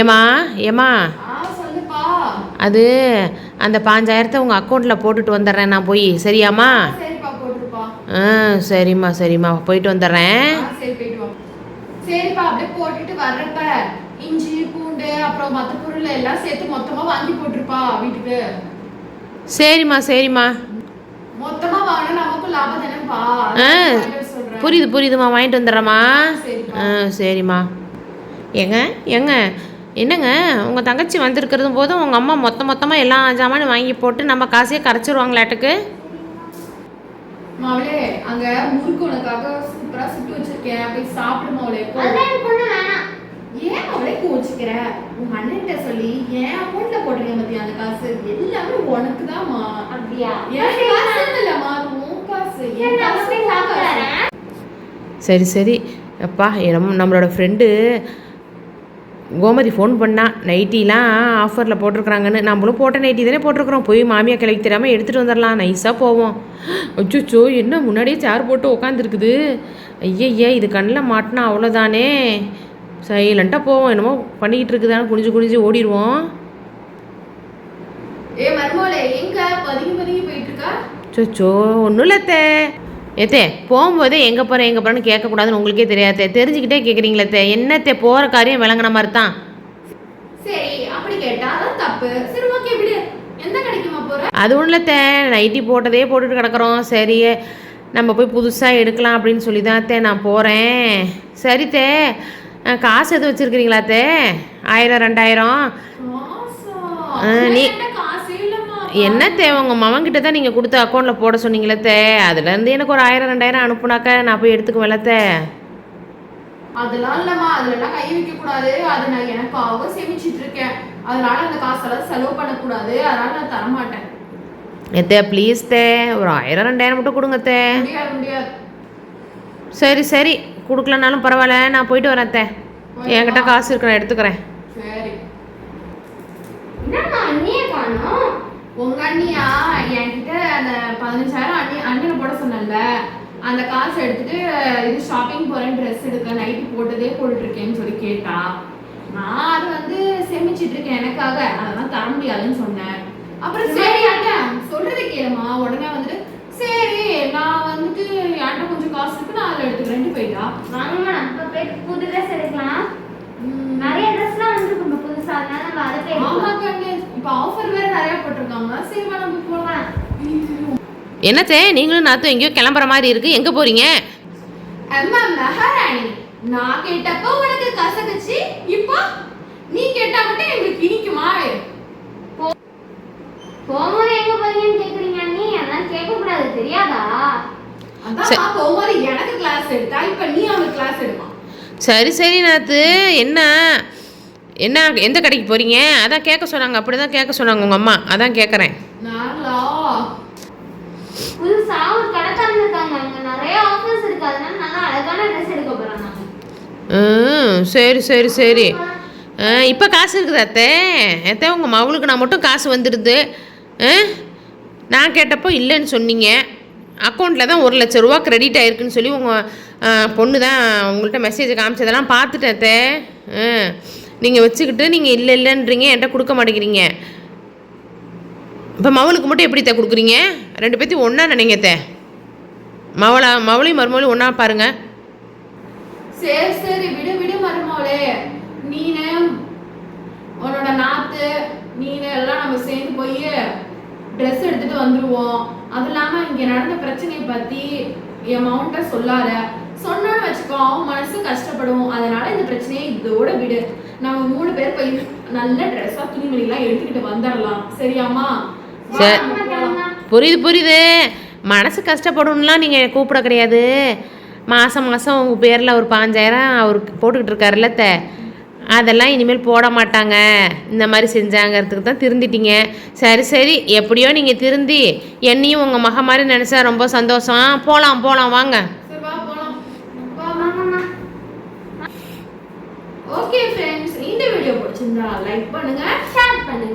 ஆ சொல்லுப்பா. அது அந்த பாஞ்சாயிரத்தை உங்கள் அக்கௌண்ட்டில் போட்டுட்டு வந்துடுறேன் நான் போய். சரியாம்மா? ஆ சரிம்மா சரிம்மா. போயிட்டு வந்துடுறேன். ஆ சரி போயிட்டு வா. சரிப்பா அப்படியே போட்டுட்டு வர்றப்ப இஞ்சி பூண்டு அப்புறம் மற்ற பொருள் எல்லாம் சேர்த்து மொத்தமா வாங்கி போட்டுருப்பா வீட்டுக்கு. சரிம்மா சரிம்மா. மொத்தமா வாங்கினா நமக்கும் லாபம் தானேப்பா. ஆ அதான் வாங்கிட்டு வர சொல்றேன். புரியுது புரியுதும்மா. வாங்கிட்டு வந்துடுறேம்மா. ஆ சரிம்மா. ஏங்க ஏங்க என்னங்க உங்கள் தங்கச்சி வந்திருக்கிறதும் போதும் உங்கள் அம்மா மொத்த மொத்தமாக எல்லா ஜாமானும் வாங்கி போட்டு நம்ம காசையே கரைச்சிருவாங்களாட்டுக்கு? மாவளே அங்க முறுக்கு உனக்காக சூப்பரா சுட்டு வச்சிருக்கேன். போய் சாப்பிடு மாவளே போ. அதான் பொண்ணு வேணாம். ஏன் அவளே கோச்சிக்கிற உங்க அண்ணன்கிட்ட சொல்லி ஏன் அக்கௌண்ட்ல போடுறீங்க மத்திய அந்த காசு? எல்லாமே உனக்கு தான்மா அப்படியா? என் காசு இல்லம்மா அது உன் காசு. என் நான் காசு போய் உன் சாப்பிட்டு காசு. வரேன். சரி சரி. அப்பா நம்ம நம்மளோட ஃப்ரெண்டு கோமதி ஃபோன் பண்ணா நைட்டிலாம் ஆஃபரில் போட்டிருக்கிறாங்கன்னு. நம்மளும் போட்ட நைட்டி தானே போட்டிருக்கிறோம். போய் மாமியா கிளவி தெரியாமல் எடுத்துகிட்டு வந்துடலாம். நைஸாக போவோம். அச்சோ என்ன முன்னாடியே சேர் போட்டு உக்காந்துருக்குது. ஐயய்யா இது கண்ணில் மாட்டினா அவ்வளோதானே சைலண்ட்டாக போவோம். என்னமோ பண்ணிக்கிட்டு இருக்குதான்னு குனிஞ்சு குனிஞ்சு ஓடிடுவோம். ஏ மருமோளே எங்க? பதுங்கி பதுங்கி போயிட்டு இருக்கா? சொச்சோ ஒன்றும் இல்லத்தே ஏத்தே போகும்போதே எங்கே போகிறேன் எங்கே போகிறேன்னு கேட்கக்கூடாதுன்னு உங்களுக்கே தெரியாதே தெரிஞ்சுக்கிட்டே கேட்குறீங்களே என்னத்தே போகிற காரியம் விளங்குன மாதிரி தான். சரி அப்படி கேட்டா அதான் தப்பு. சரி ஓகே விடு. எந்த கடைக்குமா போற? அது ஒன்றும் இல்லத்தே நைட்டி போட்டதே போட்டுட்டு கிடக்குறோம். சரி நம்ம போய் புதுசாக எடுக்கலாம் அப்படின்னு சொல்லி தான் அத்தே நான் போகிறேன் சரி தே. காசு எதுவும் வச்சுருக்கிறீங்களா தே? ஆயிரம் ரெண்டாயிரம். நீ-. என்ன தே உங்கள் மவன்கிட்ட தான் நீங்கள் கொடுத்த அக்கௌண்ட்டில் போட சொன்னீங்களே தே? அதுலேருந்து எனக்கு ஒரு ஆயிரம் ரெண்டாயிரம் அனுப்புனாக்கா நான் போய் எடுத்துக்குவேன்ல தே? அதெல்லாம் இல்லம்மா அதுல எல்லாம் கை வைக்க கூடாது அது நான் எனக்காக சேமிச்சிட்டு இருக்கேன். அதனால அந்த காசெல்லாம் செலவு பண்ணக்கூடாது. அதனால நான் தர மாட்டேன் எத்தே ப்ளீஸ் தே. ஒரு ஆயிரம் ரெண்டாயிரம் மட்டும் கொடுங்க தே. முடியாது முடியாது. சரி சரி. கொடுக்கலனாலும் பரவாயில்ல. நான் போயிட்டு வரேன் தே. என்கிட்ட காசு இருக்கு நான் எடுத்துக்கிறேன். அண்ணியா என்கிட்ட அந்த பதினஞ்சாயிரம் அண்ணி அண்ணனை போட சொன்னேன்ல. அந்த காசு எடுத்துட்டு இது ஷாப்பிங் போறேன் ட்ரெஸ் எடுக்க நைட்டு போட்டதே போட்டுட்டு இருக்கேன்னு சொல்லி கேட்டா நான் அது வந்து சேமிச்சிட்டு இருக்கேன் எனக்காக. அதெல்லாம் தர முடியாதுன்னு சொன்னேன். அப்புறம் சரி. அண்ணன் சொல்றது கேளுமா. உடனே வந்துட்டு சரி நான் வந்துட்டு என்கிட்ட கொஞ்சம் காசு இருக்கு நான் அதில் எடுத்துக்கிறேன்ட்டு போயிட்டா. வாங்கம்மா நம்ம போய் புது ட்ரெஸ் எடுக்கலாம். நிறைய ட்ரெஸ்லாம் வந்துருக்கு புதுசா அதனால நம்ம அதை போய் ஆமா கண்ணு இப்ப ஆஃபர் வேற நிறைய போட்டிருக்காங்க. சரி நம்ம போலாம். என்னத்தே நீங்களும் நாத்தும் எங்கேயோ கிளம்புற மாதிரி இருக்கு. எங்கே போகிறீங்க அம்மா மகாராணி நான் கேட்டப்போ உனக்கு கசகச்சு இப்போ நீ கேட்டா மட்டும் எங்களுக்கு இனிக்குமா? போகும்போது எங்க போறீங்கன்னு கேக்குறீங்க அண்ணி. அதெல்லாம் கேட்க கூடாது தெரியாதா? அதான் போகும்போது எனக்கு கிளாஸ் எடுத்தா இப்ப நீ அவங்க கிளாஸ் எடுமா? சரி சரி நாத்து. என்ன? என்ன எந்த கடைக்கு போகிறீங்க அதான் கேட்க சொன்னாங்க. அப்படி தான் கேட்க சொன்னாங்க உங்கள் அம்மா. அதான் கேட்குறேன். சரி சரி சரி. இப்போ காசு இருக்குதா அத்தே? அத்தே உங்கள் மகளுக்கு நான் மட்டும் காசு வந்துடுது. ஆ? நான் கேட்டப்போ இல்லைன்னு சொன்னீங்க. அக்கௌண்ட்டில் தான் ஒரு லட்ச ரூபா கிரெடிட் ஆயிருக்குன்னு சொல்லி உங்கள் பொண்ணு தான் உங்கள்கிட்ட மெசேஜ் காமிச்சதெல்லாம் பார்த்துட்டேன் அத்தே. நீங்கள் வச்சுக்கிட்டு நீங்கள் இல்லை இல்லைன்றீங்க. என்கிட்ட கொடுக்க மாட்டேங்கிறீங்க. இப்போ மவளுக்கு மட்டும் எப்படி தே கொடுக்குறீங்க? ரெண்டு பேர்த்தையும் ஒன்றா நினைங்க தே மவளா மவளையும் மருமவளையும் ஒன்றா பாருங்கள் சரி சரி. விடு விடு மருமவளே நீனு உன்னோட நாத்து நீனு எல்லாம் நம்ம சேர்ந்து போய் ட்ரெஸ் எடுத்துட்டு வந்துடுவோம் அது இல்லாம இங்க நடந்த பிரச்சனையை பத்தி என் மவுண்ட சொல்லாத சொன்னோன்னு வச்சுக்கோ அவன் மனசு கஷ்டப்படும் அதனால இந்த பிரச்சனையை இதோட விடு நம்ம மூணு பேர் போய் நல்ல ட்ரெஸ்ஸா துணிமணிலாம் எடுத்துக்கிட்டு வந்துடலாம் சரியாம்மா வா, சரி. நம்ம போலாம். புரியுது புரியுது மனசு கஷ்டப்படும்லாம் நீங்கள் கூப்பிட கிடையாது மாதம் மாதம் உங்கள் பேரில் ஒரு பாஞ்சாயிரம் அவருக்கு போட்டுக்கிட்டு இருக்காருல்ல. அதெல்லாம் இனிமேல் போட மாட்டாங்க. இந்த மாதிரி செஞ்சாங்கிறதுக்கு தான் திருந்திட்டீங்க. சரி சரி. எப்படியோ நீங்கள் திருந்தி என்னையும் உங்கள் மக மாதிரி நினச்சா ரொம்ப சந்தோஷம். போகலாம் போகலாம் வாங்க. ஓகே ஃப்ரெண்ட்ஸ் இந்த வீடியோ பிடிச்சிருந்தா லைக் பண்ணுங்க ஷேர் பண்ணுங்க.